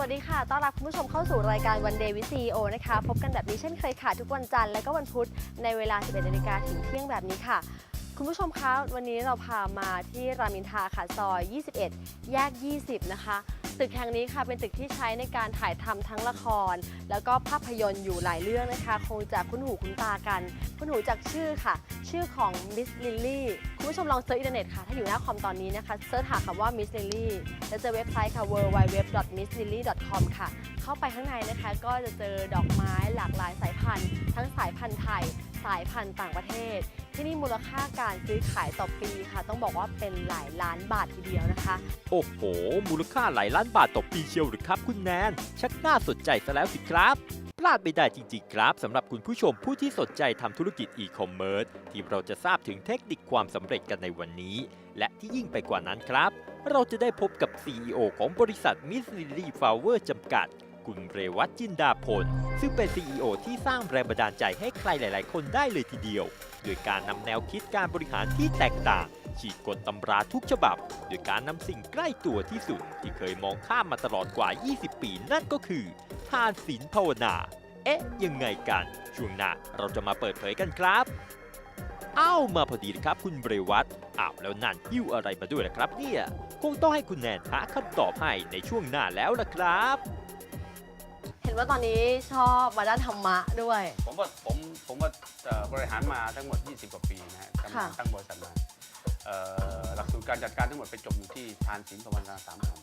วัสดีค่ะ ต้อนรับคุณผู้ชมเข้าสู่รายการวันเดย์วิซีโอนะคะ พบกันแบบนี้เช่นเคยค่ะ ทุกวันจันทร์และก็วันพุธในเวลา 11นาฬิกาถึงเที่ยงแบบนี้ค่ะ คุณผู้ชมคะวันนี้เราพามาที่รามอินทราค่ะซอย 21 แยก 20 นะคะ ตึกแห่งนี้ค่ะเป็นตึกที่ใช้ในการถ่ายทำทั้งละคร แล้วก็ภาพยนตร์อยู่หลายเรื่องนะคะ คงจะคุ้นหูคุ้นตากัน คุ้นหูจากชื่อค่ะ ชื่อของ Miss Lily คุณผู้ชมลองเซิร์ชอินเทอร์เน็ตค่ะ ถ้าอยู่หน้าคอมตอนนี้นะคะเซิร์ชหาคำว่า Miss Lily แล้วเจอเว็บไซต์ค่ะ www.misslily.com ค่ะ เข้าไปข้างในนะคะก็จะเจอดอกไม้หลากหลายสายพันธุ์ ทั้งสายพันธุ์ไทย สายพันธุ์ต่างประเทศ ที่นี่มูลค่าการซื้อขายต่อปีค่ะ ต้องบอกว่าเป็นหลายล้านบาททีเดียวนะคะ โอ้โห มูลค่าหลายล้านบาทต่อปีเชียวหรือครับคุณแนน ชักน่าสนใจซะแล้วสิครับ พลาดไม่ได้จริงๆครับสำหรับคุณผู้ชมผู้ที่สนใจทำธุรกิจอีคอมเมิร์ซที่เราจะทราบถึงเทคนิคความสำเร็จกันในวันนี้ และที่ยิ่งไปกว่านั้นครับ เราจะได้พบกับ CEO ของบริษัทมิสซิลีฟาวเวอร์จำกัด คุณเรวัตจินดาพล ซึ่งเป็น CEO ที่สร้างแรงบันดาลใจให้ใครหลาย ๆ คนได้เลยทีเดียว โดยการนำแนวคิดการบริหารที่แตกต่าง ฉีกกฎตำราทุกฉบับ โดยการนำสิ่งใกล้ตัวที่สุด ที่เคยมองข้ามมาตลอดกว่า 20 ปีนั่นก็คือ ทานศีลภาวนา เอ๊ะ ยังไงกัน ช่วงหน้าเราจะมาเปิดเผยกันครับอ้าวมาพอดีเลยครับคุณเบรวัตอ้าวแล้วนั่นหิ้วอะไรมาด้วยล่ะครับเนี่ย คงต้องให้คุณแนนหาคำตอบให้ในช่วงหน้าแล้วล่ะครับ ห็นว่าตอนนี้ชอบมาด้านธรรมะด้วย ผมว่าผมผมว่าเอ่อบริหารมาทั้งหมด 20 กว่าปีนะฮะทำงานค่ะ ตั้งบริษัทมาเอ่อหลักสูตรการจัดการทั้งหมดไปจบอยู่ที่ทานศีลภาวนาสามธรรม